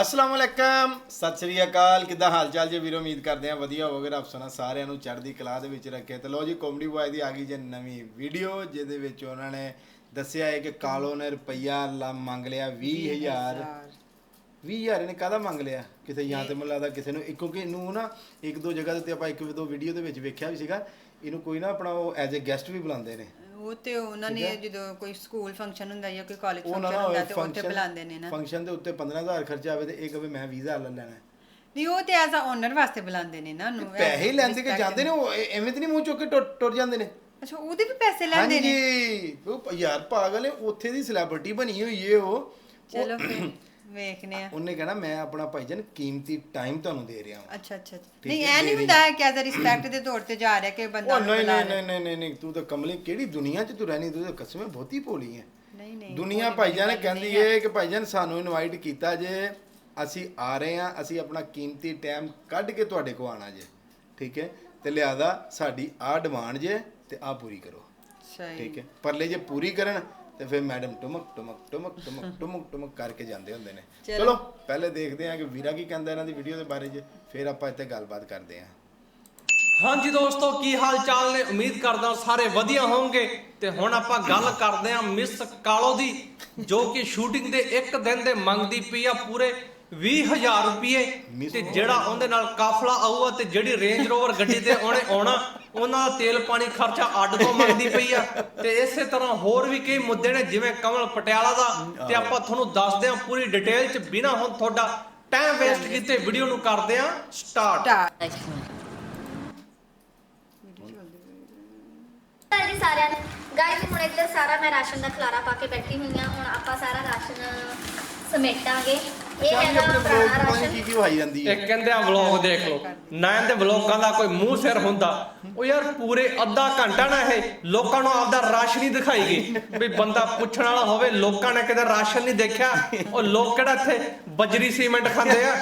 ਅਸਲਾਮ ਅਲੈਕਮ। ਸਤਿ ਸ੍ਰੀ ਅਕਾਲ। ਕਿੱਦਾਂ ਹਾਲ ਚਾਲ ਜੀ? ਵੀਰੋ ਉਮੀਦ ਕਰਦੇ ਆ ਵਧੀਆ ਹੋਵੇਗਾ। ਰੱਬ ਸੁਣਾ ਸਾਰਿਆਂ ਨੂੰ ਚੜ੍ਹਦੀ ਕਲਾ ਦੇ ਵਿੱਚ ਰੱਖੇ। ਤੇ ਲੋ ਜੀ ਕਾਮੇਡੀ ਬॉय ਦੀ ਆ ਗਈ ਜੇ ਨਵੀਂ ਵੀਡੀਓ ਜਿਹਦੇ ਵਿੱਚ ਉਹਨਾਂ ਨੇ ਦੱਸਿਆ ਹੈ ਕਿ ਕਾਲੋ ਨੇ ਰੁਪਈਆ ਲਾ ਮੰਗ ਲਿਆ 20000 20000 ਇਹਨੇ ਕਾਹਦਾ ਮੰਗ ਲਿਆ? ਕਿਤੇ ਜਾਂ ਤੇ ਮੈਨੂੰ ਲੱਗਦਾ ਕਿਸੇ ਨੂੰ ਇੱਕ- ਕਿਉਂਕਿ ਇਹਨੂੰ ਨਾ ਇੱਕ ਦੋ ਜਗ੍ਹਾ ਦੇ ਉੱਤੇ ਆਪਾਂ ਇੱਕ ਦੋ ਵੀਡੀਓ ਦੇ ਵਿੱਚ ਵੇਖਿਆ ਵੀ ਸੀਗਾ। ਇਹਨੂੰ ਕੋਈ ਨਾ ਆਪਣਾ ਉਹ ਐਜ਼ ਅ ਗੈਸਟ ਵੀ ਬੁਲਾਉਂਦੇ ਨੇ। ਉਹ ਤੇ ਉਹਨਾਂ ਨੇ ਜਦੋਂ ਕੋਈ ਸਕੂਲ ਫੰਕਸ਼ਨ ਹੁੰਦਾ ਜਾਂ ਕੋਈ ਕਾਲਜ ਉਹ ਨਾ ਫੰਕਸ਼ਨ ਹੁੰਦਾ ਤੇ ਉੱਥੇ ਬੁਲਾਉਂਦੇ ਨੇ ਨਾ। ਫੰਕਸ਼ਨ ਦੇ ਉੱਤੇ 15000 ਖਰਚਾ ਆਵੇ ਤੇ ਇਹ ਕਵੇ ਮੈਂ 20000 ਲੈ ਲੈਣਾ ਹੈ। ਨਹੀਂ ਉਹ ਤੇ ਐਜ਼ ਓਨਰ ਵਾਸਤੇ ਬੁਲਾਉਂਦੇ ਨੇ ਨਾ ਉਹਨੂੰ ਪੈਸੇ ਹੀ ਲੈਂਦੇ ਕਿ ਜਾਂਦੇ ਨੇ ਉਹ ਐ- ਐਵੇਂ ਤੇ ਨਹੀਂ ਮੂੰਹ ਚੁੱਕ ਕੇ ਟੁਰ- ਟੁਰ ਜਾਂਦੇ ਨੇ? ਅੱਛਾ ਉਹਦੇ ਵੀ ਪੈਸੇ ਲੈਂਦੇ ਨੇ? ਹਾਂਜੀ। ਉਹ ਯਾਰ ਪਾਗਲ ਹੈ ਉੱਥੇ ਦੀ ਸੈਲਿਬ੍ਰਿਟੀ ਬਣੀ ਹੋਈ ਏ ਉਹ ਚਲੋ ਫਿਰ। ਵੇਖਨੇ ਆ। ਉਹਨੇ ਕਹਿਣਾ ਮੈਂ ਆਪਣਾ ਭਾਈਜਾਨ ਕੀਮਤੀ ਟਾਈਮ ਤੁਹਾਨੂੰ ਦੇ ਰਿਹਾ ਹਾਂ ਅੱਛਾ ਅੱਛਾ ਨਹੀਂ ਐ ਨਹੀਂ ਹੁੰਦਾ ਹੈ ਕਿ ਐਜ਼ ਰਿਸਪੈਕਟ ਦੇ ਤੌਰ ਤੇ ਜਾ ਰਿਹਾ ਕਿ ਬੰਦਾ ਉਹ ਨਹੀਂ ਨਹੀਂ ਰਿਹਾ। ਨਹੀਂ ਨਹੀਂ ਨਹੀਂ ਤੂੰ ਤਾਂ ਕਮਲੀ ਕਿਹੜੀ ਦੁਨੀਆ 'ਚ ਤੂੰ ਰਹਿਣੀ? ਤੂੰ ਤਾਂ ਕਸਮੇ ਬਹੁਤੀ ਭੋਲੀ ਹੈ। ਨਹੀਂ ਨਹੀਂ ਦੁਨੀਆ ਭਾਈਜਾਨ ਕਹਿੰਦੀ ਏ ਕਿ ਭਾਈਜਾਨ ਸਾਨੂੰ ਇਨਵਾਈਟ ਕੀਤਾ ਜੇ ਅਸੀਂ ਆ ਰਹੇ ਹਾਂ ਅਸੀਂ ਆਪਣਾ ਕੀਮਤੀ ਟਾਈਮ ਕੱਢ ਕੇ ਤੁਹਾਡੇ ਕੋ ਆਣਾ ਜੇ। ਠੀਕ ਹੈ? ਤੇ ਲਿਆਦਾ ਸਾਡੀ ਆ ਡਿਮਾਂਡ ਜੇ ਤੇ ਆ ਪੂਰੀ ਕਰੋ। ਸਹੀ। ਠੀਕ ਹੈ? ਪਰਲੇ ਜੇ ਪੂਰੀ ਕਰਨ ਤੇ ਫਿਰ ਮੈਡਮ ਟੁਮਕ ਟੁਮਕ ਟੁਮਕ ਟੁਮਕ ਟੁਮਕ ਟੁਮਕ ਕਰਕੇ ਜਾਂਦੇ ਹੁੰਦੇ ਨੇ। ਚਲੋ। ਪਹਿਲੇ ਦੇਖਦੇ ਹਾਂ ਕਿ ਵੀਰਾ ਕੀ ਕਹਿੰਦਾ ਇਹਨਾਂ ਦੀ ਵੀਡੀਓ ਦੇ ਬਾਰੇ 'ਚ ਫਿਰ ਆਪਾਂ ਇੱਥੇ ਗੱਲਬਾਤ ਕਰਦੇ ਹਾਂ। ਹਾਂਜੀ ਦੋਸਤੋ ਕੀ ਹਾਲ ਚਾਲ ਨੇ? ਉਮੀਦ ਕਰਦਾ ਸਾਰੇ ਵਧੀਆ ਹੋਵੋਗੇ। ਤੇ ਹੁਣ ਆਪਾਂ ਗੱਲ ਕਰਦੇ ਹਾਂ ਮਿਸ ਕਾਲੋ ਦੀ ਜੋ ਕਿ ਸ਼ੂਟਿੰਗ ਦੇ ਇੱਕ ਦਿਨ ਦੇ ਮੰਗਦੀ ਪਈ ਆ ਪੂਰੇ। 20000 ਰੁਪਏ ਤੇ ਜਿਹੜਾ ਉਹਦੇ ਨਾਲ ਕਾਫਲਾ ਆਊਗਾ ਤੇ ਜਿਹੜੀ ਰੇਂਜ ਰੋਵਰ ਗੱਡੀ ਤੇ ਉਹਨੇ ਆਉਣਾ ਉਹਨਾਂ ਦਾ ਤੇਲ ਪਾਣੀ ਖਰਚਾ ਅੱਡ ਤੋਂ ਮੰਗਦੀ ਪਈ ਆ। ਤੇ ਇਸੇ ਤਰ੍ਹਾਂ ਹੋਰ ਵੀ ਕਈ ਮੁੱਦੇ ਨੇ ਜਿਵੇਂ ਕਮਲ ਪਟਿਆਲਾ ਦਾ ਤੇ ਆਪਾਂ ਤੁਹਾਨੂੰ ਦੱਸਦੇ ਹਾਂ ਪੂਰੀ ਡਿਟੇਲ ਚ। ਬਿਨਾ ਹੁਣ ਤੁਹਾਡਾ ਟਾਈਮ ਵੇਸਟ ਕੀਤੇ ਵੀਡੀਓ ਨੂੰ ਕਰਦੇ ਹਾਂ ਸਟਾਰਟ ਸਾਰਿਆਂ ਨੂੰ। ਗਾਇਸ ਹੁਣ ਇੱਧਰ ਸਾਰਾ ਮੈਂ ਰਾਸ਼ਨ ਦਾ ਖਲਾਰਾ ਪਾ ਕੇ ਬੈਠੀ ਹੋਈ ਆ ਹੁਣ ਆਪਾਂ ਸਾਰਾ ਰਾਸ਼ਨ ਸਮੇਟਾਂਗੇ। ਇਹ ਹੈਗਾ ਪੁਰਾਣਾ ਰਾਸ਼ਨ। ਕੀ ਕੀ ਹੋਈ ਜਾਂਦੀ ਹੈ? ਇੱਕ ਕਹਿੰਦੇ ਆ ਵਲੌਗ ਦੇਖ ਲਓ। ਨਾ ਇਹਦੇ ਵਲੌਗਾਂ ਦਾ ਕੋਈ ਮੂੰਹ ਸਿਰ ਹੁੰਦਾ। ਉਹ ਯਾਰ ਪੂਰੇ ਅੱਧਾ ਘੰਟਾ ਨਾ ਇਹ ਲੋਕਾਂ ਨੂੰ ਆਪਦਾ ਰਾਸ਼ਨ ਹੀ ਦਿਖਾਈ ਗਈ। ਵੀ ਬੰਦਾ ਪੁੱਛਣ ਵਾਲਾ ਹੋਵੇ ਲੋਕਾਂ ਨੇ ਕਿਤੇ ਰਾਸ਼ਨ ਨਹੀਂ ਦੇਖਿਆ। ਉਹ ਲੋਕ ਕਿਹੜਾ ਇੱਥੇ ਬਜਰੀ ਸੀਮੈਂਟ ਖਾਂਦੇ ਆ?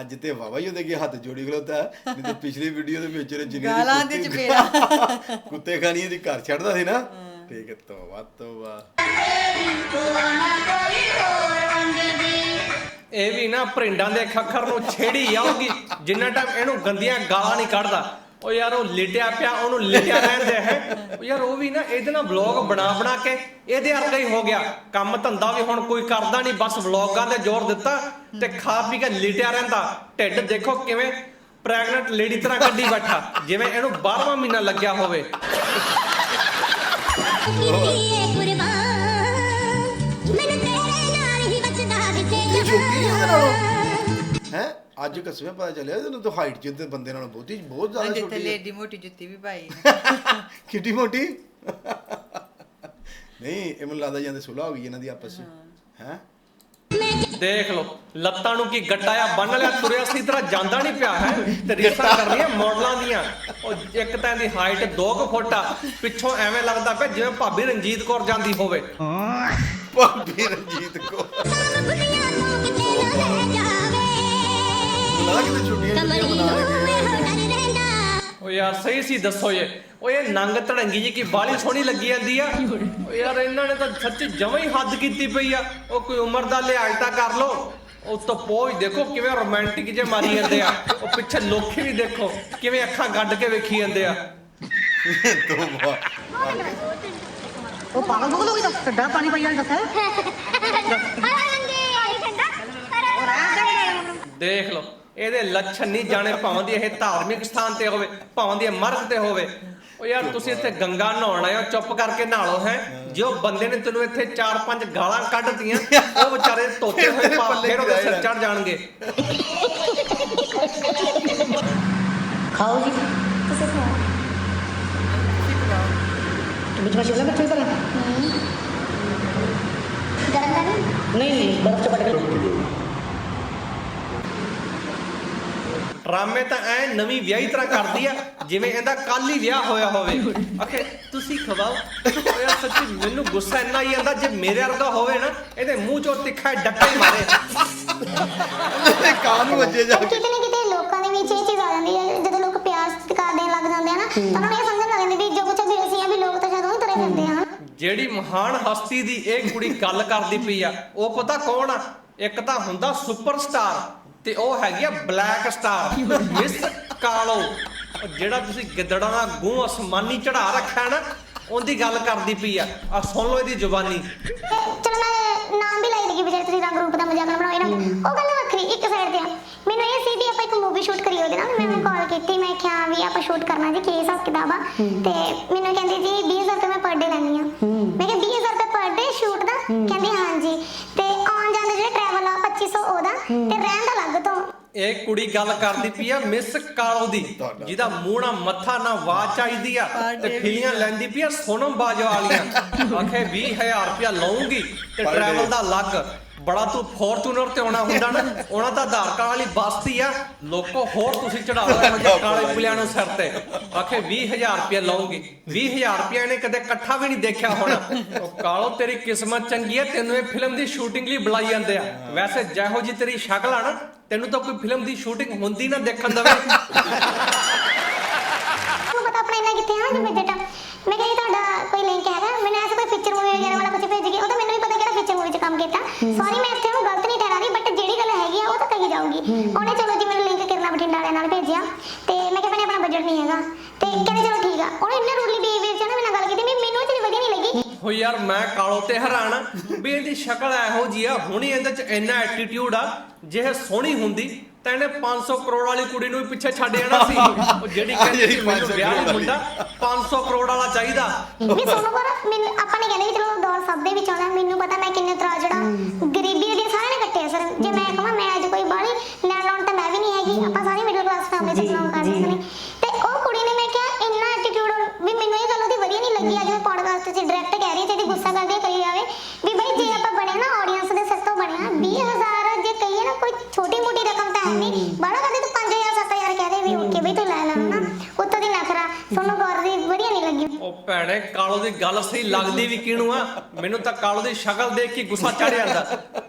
ਅੱਜ ਤੇ ਵਾਵਾ ਹੀ ਉਹਦੇ ਅੱਗੇ ਹੱਥ ਜੋੜੀ ਖਲੋਤਾ ਨਹੀਂ ਤੇ ਪਿਛਲੀ ਵੀਡੀਓ ਦੇ ਵਿੱਚ ਜਿੰਨੇ ਦੀ ਗਾਲਾਂ ਦੇ ਕੁੱਤੇ- ਚਪੇੜਾ। ਕੁੱਤੇ ਖਾਣੀਆਂ ਦੀ ਘਰ ਛੱਡਦਾ ਸੀ ਨਾ। ਠੀਕ ਹੈ ਤੋਬਾ ਤੋਬਾ ਇਹ ਵੀ ਨਾ ਭਰਿੰਡਾਂ ਦੇ ਖੱਖਰ ਨੂੰ ਛੇੜੀ ਆਉਗੀ ਜਿੰਨਾ ਟਾਈਮ ਇਹਨੂੰ ਗੰਦੀਆਂ ਗਾਲਾਂ ਨਹੀਂ ਕੱਢਦਾ। ਉਹ ਯਾਰ ਉਹ ਲਿਟਿਆ ਪਿਆ ਉਹਨੂੰ ਲਿਟਿਆ ਰਹਿੰਦੇ ਹੈ। ਉਹ ਯਾਰ ਉਹ ਵੀ ਨਾ ਇਹਦੇ ਨਾਲ ਵਲੌਗ ਬਣਾ ਬਣਾ ਕੇ ਇਹਦੇ ਵਰਗਾ ਹੀ ਹੋ ਗਿਆ। ਕੰਮ ਧੰਦਾ ਵੀ ਹੁਣ ਕੋਈ ਕਰਦਾ ਨਹੀਂ ਬਸ ਵਲੌਗਾਂ ਤੇ ਜ਼ੋਰ ਦਿੱਤਾ ਤੇ ਖਾ ਪੀ ਕੇ ਲਿਟਿਆ ਰਹਿੰਦਾ। ਢਿੱਡ ਦੇਖੋ ਕਿਵੇਂ ਪ੍ਰੈਗਨੈਂਟ ਲੇਡੀ ਤਰ੍ਹਾਂ ਕੱਢੀ ਬੈਠਾ। ਜਿਵੇਂ ਇਹਨੂੰ 12ਵਾਂ ਮਹੀਨਾ ਲੱਗਿਆ ਹੋਵੇ। ਹੈ ਅੱਜ ਕਸਮੇ ਪਤਾ ਚੱਲਿਆ ਤੈਨੂੰ ਤਾਂ ਹਾਈਟ ਤੇ ਬੰਦੇ ਨਾਲੋਂ ਬਹੁਤੀ ਬਹੁਤ ਜ਼ਿਆਦਾ ਛੋਟੀ ਹੈ ਲੇਡੀ ਮੋਟੀ ਜੁੱਤੀ ਵੀ ਪਾਈ ਕਿੱਡੀ ਮੋਟੀ? ਨਹੀਂ ਇਹ ਮੈਨੂੰ ਲੱਗਦਾ ਜਾਂਦੇ ਸੁਲਾ ਹੋ ਗਈ ਇਹਨਾਂ ਦੀ ਆਪਸ ਵਿੱਚ। ਹੈ। ਦੇਖ ਲਓ ਲੱਤਾਂ ਨੂੰ ਕੀ ਗੱਟਾ ਆ ਬੰਨ ਲਿਆ ਤੁਰਿਆ ਸੀ ਤਰ੍ਹਾਂ ਜਾਂਦਾ ਨਹੀਂ ਪਿਆ ਹੈ? ਤੇ ਰੀਸਾਂ ਕਰਨੀਆਂ ਮਾਡਲਾਂ ਦੀਆਂ। ਉਹ ਇੱਕ ਤਾਂ ਇਹਦੀ ਹਾਈਟ 2 ਫੁੱਟ ਆ ਪਿੱਛੋਂ ਐਵੇਂ ਲੱਗਦਾ ਪਿਆ ਜਿਵੇਂ ਭਾਬੀ ਰਣਜੀਤ ਕੌਰ ਜਾਂਦੀ ਹੋਵੇ। ਭਾਬੀ ਰਣਜੀਤ ਕੋ ਛੁੱਟੀਆਂ ਛੁੱਟੀਆਂ ਮਨਾ ਯਾਰ ਸਹੀ ਸੀ ਦੱਸੋ ਇਹ। ਇਹ ਨੰਗ ਧੜੰਗੀ ਜੀ ਕੀ ਬਾਲੀ ਸੋਹਣੀ ਲੱਗੀ ਜਾਂਦੀ ਆ? ਯਾਰ ਇਹਨਾਂ ਨੇ ਤਾਂ ਸੱਚ ਜਮਾਂ ਹੀ ਹੱਦ ਕੀਤੀ ਪਈ ਆ। ਉਹ ਕੋਈ ਉਮਰ ਦਾ ਲਿਹਾਜ਼ ਤਾਂ ਕਰ ਲੋ ਉਸ ਤੋਂ ਪੋਜ ਦੇਖੋ ਕਿਵੇਂ ਰੋਮਾਂਟਿਕ ਜੇ ਮਾਰੀ ਜਾਂਦੇ ਆ। ਉਹ ਪਿੱਛੇ ਲੋਕੀ ਵੀ ਦੇਖੋ ਕਿਵੇਂ ਅੱਖਾਂ ਗੱਡ ਕੇ ਵੇਖੀ ਜਾਂਦੇ ਆ। ਤੋਬਾ ਉਹ ਪਾਗਲ ਪੁਗਲ ਹੋ ਗਈ ਤਾਂ? ਕਿੱਡਾ ਪਾਣੀ ਪਈ ਜਾਂਦਾ ਹੈ ਦੇਖ ਲਓ। ਇਹਦੇ ਲੱਛਣ ਨਹੀਂ ਜਾਣੇ ਭਾਵੇਂ ਦੀ ਇਹ ਧਾਰਮਿਕ ਸਥਾਨ ਤੇ ਹੋਵੇ ਭਾਵੇਂ ਦੀ ਮਰਗ ਤੇ ਹੋਵੇ। ਉਹ ਯਾਰ ਤੁਸੀਂ ਇੱਥੇ ਗੰਗਾ ਨਹਾਉਣ ਆਏ ਹੋ ਚੁੱਪ ਕਰਕੇ ਨਹਾ ਲਓ ਹੈ? ਜੋ ਬੰਦੇ ਨੇ ਤੈਨੂੰ ਇੱਥੇ ਚਾਰ ਪੰਜ ਗਾਲਾਂ ਕੱਢਤੀਆਂ ਉਹ ਵਿਚਾਰੇ ਧੋਤੇ ਹੋਏ ਪਾ ਪੱਲੇ ਫਿਰ ਉਹਦੇ ਸਿਰ। ਚੜ ਜਾਣਗੇ। ਖਾਓ ਜੀ। ਵਿੱਚ ਵਿੱਚ ਵਾਲਾ ਬੱਚੇ ਪਰ ਨਹੀਂ ਨਹੀਂ ਬਰਫ ਚ ਪਟ ਕੇ। ਰਾਮੇ ਤਾਂ ਐ ਨਵੀਂ ਵਿਆਹੀ ਤਰ੍ਹਾਂ ਕਰਦੀ ਆ ਜਿਵੇਂ ਇਹਦਾ ਕੱਲ ਹੀ ਵਿਆਹ ਹੋਇਆ ਹੋਵੇ। ਅਖੇ ਤੁਸੀਂ ਖਵਾਓ। ਯਾਰ ਸੱਚੀ ਮੈਨੂੰ ਗੁੱਸਾ ਇੰਨਾ ਹੀ ਆਂਦਾ ਜੇ ਮੇਰੇ ਵਰਗਾ ਹੋਵੇ ਨਾ ਇਹਦੇ ਮੂੰਹ ਚੋਂ ਤਿੱਖਾ ਡੱਕੇ ਮਾਰੇ। ਕਾਹਨੂੰ ਵੱਜੇ ਜਾ ਕੇ। ਕਿਤੇ ਨਾ ਕਿਤੇ ਲੋਕਾਂ ਦੇ ਵਿੱਚ ਇਹ ਚੀਜ਼ ਆ ਜਾਂਦੀ ਹੈ ਜਦੋਂ ਲੋਕ ਪਿਆਰ ਸਤਿਕਾਰ ਦੇਣ ਲੱਗ ਜਾਂਦੇ ਆ ਨਾ ਤਾਂ ਉਹਨਾਂ ਨੂੰ ਇਹ ਸਮਝਣ ਲੱਗ ਜਾਂਦੀ ਵੀ ਜੋ ਕੁਝ ਵੀ ਅਸੀਂ ਆ ਵੀ ਲੋਕ ਤਾਂ ਸ਼ਾਇਦ ਉਹੀ ਤਰ੍ਹਾਂ ਫਿਰਦੇ ਆ ਜਿਹੜੀ ਮਹਾਨ ਹਸਤੀ ਦੀ ਇਹ ਕੁੜੀ ਗੱਲ ਕਰਦੀ ਪਈ ਆ ਉਹ ਪਤਾ ਕੌਣ ਆ? ਇੱਕ ਤਾਂ ਹੁੰਦਾ ਸੁਪਰਸਟਾਰ ਤੇ ਉਹ ਹੈਗੀ ਆ ਬਲੈਕ ਸਟਾਰ ਮਿਸ ਕਾਲੋ। ਉਹ ਜਿਹੜਾ ਤੁਸੀਂ ਗਿੱਦੜਾਂ ਦਾ ਗੂੰ ਅਸਮਾਨੀ ਚੜਾ ਰੱਖਿਆ ਨਾ ਉਹਦੀ ਗੱਲ ਕਰਦੀ ਪਈ ਆ। ਆ ਸੁਣ ਲਓ ਇਹਦੀ ਜ਼ੁਬਾਨੀ। ਚਲੋ ਮੈਂ ਨਾਮ ਵੀ ਲਈ ਦੀ ਵੀ ਜਿਹੜੇ ਤੁਸੀਂ ਰੰਗ ਰੂਪ ਦਾ ਮਜ਼ਾਕ ਨਾ। ਬਣਾਓ ਇਹਨਾਂ ਉਹ ਗੱਲ ਵੱਖਰੀ ਇੱਕ ਸਾਈਡ ਤੇ ਆ। ਮੈਨੂੰ ਇਹ ਸੀ ਵੀ ਆਪਾਂ ਇੱਕ ਮੂਵੀ ਸ਼ੂਟ ਕਰੀਏ ਉਹਦੇ ਨਾਲ। ਮੈਂ ਕਾਲ ਕੀਤੀ ਮੈਂ ਕਿਹਾ ਵੀ ਆਪਾਂ ਸ਼ੂਟ ਕਰਨਾ ਜੀ ਕੀ ਹਿਸਾਬ ਕਿਤਾਬ ਆ। ਤੇ ਮੈਨੂੰ ਕਹਿੰਦੀ ਜੀ 20000 ਰੁਪਏ ਮੈਂ ਪਰ ਡੇ ਲੈਣੀ ਆ ਮੈਂ ਕਿਹਾ 20000 ਰੁਪਏ ਪਰ ਡੇ ਸ਼ੂਟ ਦਾ ਕਹਿੰਦੀ ਹਾਂਜੀ ਤੇ ਆਉਣ ਜਾਣ ਦਾ ਜਿਹੜਾ ਟਰੈਵਲ ਆ 2500 ਉਹਦਾ ਤੇ ਰਹਿਣ ਦਾ ਅਲੱਗ ਤੋਂ ਇਹ ਕੁੜੀ ਗੱਲ ਕਰਦੀ ਪਈ ਆ ਮਿਸ ਕਾਲੋ ਦੀ ਜਿਹਦਾ ਮੂੰਹ ਨਾ ਮੱਥਾ ਨਾ ਆਵਾਜ਼ ਚਾਹੀਦੀ ਆ ਤੇ ਫਿਲੀਆਂ ਲੈਂਦੀ ਪਈ ਆ ਸੋਨਮ ਬਾਜਵਾ ਵਾਲੀਆਂ। ਆਖੇ 20000 ਰੁਪਇਆ ਲਵਾਂਗੀ ਤੇ। ਟਰੈਵਲ ਦਾ ਅਲੱਗ। ਬੜਾ ਤੂੰ ਫੋਰਚੂਨਰ ਤੇ ਆਉਣਾ ਹੁੰਦਾ ਨਾ ਉਹਨਾਂ ਦਾ ਆਧਾਰ ਕਾਰਡ ਵਾਲੀ ਬਸਤੀ ਆ। ਲੋਕੋ ਹੋਰ ਤੁਸੀਂ ਚੜਾ ਲਓ ਇਹੋ ਜਿਹੇ ਕਾਲੇ ਪੁਲਿਆਂ ਨੂੰ ਸਿਰ ਤੇ। ਆਖੇ 20000 ਰੁਪਇਆ ਲਵਾਂਗੀ 20000 ਰੁਪਇਆ ਇਹਨੇ ਕਦੇ ਇਕੱਠਾ ਵੀ ਨਹੀਂ ਦੇਖਿਆ ਹੋਣਾ। ਉਹ ਕਾਲੋ ਤੇਰੀ ਕਿਸਮਤ ਚੰਗੀ ਹੈ ਤੈਨੂੰ ਇਹ ਫਿਲਮ ਦੀ ਸ਼ੂਟਿੰਗ ਲਈ ਬੁਲਾਈ ਜਾਂਦੇ ਆ। ਵੈਸੇ ਜਿਹੋ ਜੀ ਤੇਰੀ ਸ਼ਕਲ ਆ ਨਾ ਤੈਨੂੰ ਤਾਂ ਕੋਈ ਫਿਲਮ ਦੀ ਸ਼ੂਟਿੰਗ ਹੁੰਦੀ ਨਾ ਦੇਖਣ ਦਵੇ ਤੁਹਾਨੂੰ ਪਤਾ ਆਪਣਾ ਇੰਨਾ ਕਿੱਥੇ ਆ, ਜੋ ਬਜਟ ਮੈਂ ਕਿਹਾ ਜੀ ਤੁਹਾਡਾ ਕੋਈ ਲਿੰਕ ਹੈਗਾ, ਮੈਨੂੰ ਐਸਾ ਕੋਈ ਪਿਕਚਰ ਮੂਵੀ ਵਗੈਰਾ ਵਾਲਾ ਕੁਝ ਭੇਜ ਗਿਆ ਉਹ ਤਾਂ ਮੈਨੂੰ ਵੀ ਪਤਾ ਕਿਹੜਾ ਪਿਕਚਰ ਮੂਵੀ 'ਚ ਕੰਮ ਕੀਤਾ। ਸੌਰੀ ਮੈਂ ਇੱਥੇ ਨੂੰ ਗਲਤ ਨਹੀਂ ਠਹਿਰਾ ਰਹੀ ਬਟ ਜਿਹੜੀ ਗੱਲ ਹੈਗੀ ਆ ਉਹ ਤਾਂ ਕਹੀ ਜਾਊਗੀ। ਉਹਨੇ ਚਲੋ ਜੀ ਮੈਨੂੰ ਲਿੰਕ ਕਿਰਨਾ ਬਠਿੰਡਾ ਵਾਲਿਆਂ ਨਾਲ ਭੇਜਿਆ ਤੇ ਮੈਂ ਕਿਹਾ ਭੈਣੇ ਆਪਣਾ ਬਜਟ ਨਹੀਂ ਹੈਗਾ। ਤੇ ਕਹਿੰਦੇ ਚਲੋ ਠੀਕ ਆ। ਉਹਨੇ ਇੰਨਾ ਰੂਡਲੀ ਬਿਹੇਵੀਅਰ ਚ ਨਾ ਮੇਰੇ ਨਾਲ ਗੱਲ ਕੀਤੀ ਮੈਨੂੰ ਇਹ ਚੀਜ਼ ਵਧੀਆ ਨਹੀਂ ਲੱਗੀ। ਹੋ। ਯਾਰ ਮੈਂ ਕਾਲੋ ਤੇ ਹੈਰਾਨ ਵੀ ਇਹਦੀ ਸ਼ਕਲ ਇਹੋ ਜੀ ਆ ਹੁਣੀ ਇਹਦੇ ਚ ਇੰਨਾ ਐਟੀਟਿਊਡ ਆ ਜੇ ਇਹ ਸੋਹਣੀ ਹੁੰਦੀ। ਤਾਂ ਇਹਨੇ 500 ਕਰੋੜ ਵਾਲੀ ਕੁੜੀ ਨੂੰ ਵੀ ਪਿੱਛੇ ਛੱਡ ਜਾਣਾ ਸੀ। ਉਹ ਜਿਹੜੀ ਕਹਿੰਦੀ ਸੀ ਮੈਨੂੰ ਵਿਆਹ ਨਹੀਂ ਮੁੰਡਾ 500 ਕਰੋੜ ਵਾਲਾ ਚਾਹੀਦਾ। ਵੀ ਸੋਨੂੰ ਕੋਲ ਮੈਨੂੰ ਆਪਾਂ ਨੇ ਕਹਿੰਦੇ ਵੀ ਚਲੋ ਦੌਰ ਸਭ ਦੇ ਵਿੱਚ ਆਉਂਦਾ ਮੈਨੂੰ ਪਤਾ ਮੈਂ ਕਿੰਨੇ ਉਤਰਾ ਜਿਹੜਾ ਗਰੀਬੀ ਦੀ ਸਾਰਿਆਂ ਨੇ ਕੱਟਿਆ ਸਰ। ਜੇ ਮੈਂ ਕਹਾਂ ਮੈਂ ਅੱਜ ਕੋਈ ਬਾਹਲੀ ਲੈਣ ਲਾਉਣ ਤਾਂ ਮੈਂ ਵੀ ਨਹੀਂ ਹੈਗੀ। ਆਪਾਂ ਸਾਰੀ ਮਿਡਲ ਕਲਾਸ ਫੈਮਿਲੀ ਤੋਂ ਬਿਲੋਂਗ ਕਰਦੇ ਨੇ। ਤੇ ਉਹ ਕੁੜੀ ਨੇ ਮੈਂ ਕਿਹਾ ਇੰਨਾ ਐਟੀਟਿਊਡ ਵੀ ਮੈਨੂੰ ਇਹ ਗੱਲ ਉਹਦੀ ਵਧੀਆ ਨਹੀਂ ਲੱਗੀ। ਅੱਜ ਮੈਂ ਪੋਡਕਾਸਟ 'ਚ ਡਾਇਰੈਕਟ ਕਹਿ ਰਹੀ ਤੇ ਇਹਦੀ ਗੁੱਸਾ ਕਰਦੇ ਹੋਏ ਕਹੀ ਜਾਵੇ। ਵੀ ਬਈ ਜੇ ਆਪਾਂ ਬਣੇ ਨਾ ਆਡੀਅנס ਦੇ ਸਿਰ ਤੋਂ ਬਣਿਆ 20000 ਜੇ ਕਹੀਏ ਨਾ ਕੋਈ ਛੋਟੀ ਮੋਟੀ ਰਕਮ ਹੈ। ਨਹੀਂ ਬਾਹਲਾ ਕਦੇ ਤੂੰ 5000 7000 ਕਹਿ ਦੇ ਵੀ ਓਕੇ ਬਈ ਤੂੰ ਲੈ ਲੈਣਾ ਨਾ ਉੱਤੋਂ ਦੀ ਨਖਰਾ ਸੋਨੂੰ ਗੌਰ ਦੀ ਵਧੀਆ ਨਹੀਂ ਲੱਗੀ। ਉਹ ਭੈਣੇ ਕਾਲੋ ਦੀ ਗੱਲ ਸਹੀ ਲੱਗਦੀ ਵੀ ਕਿਹਨੂੰ ਆ? ਮੈਨੂੰ ਤਾਂ ਕਾਲੋ ਦੀ ਸ਼ਕਲ ਦੇਖ ਕੇ ਗੁੱਸਾ ਚੜ ਜਾਂਦਾ।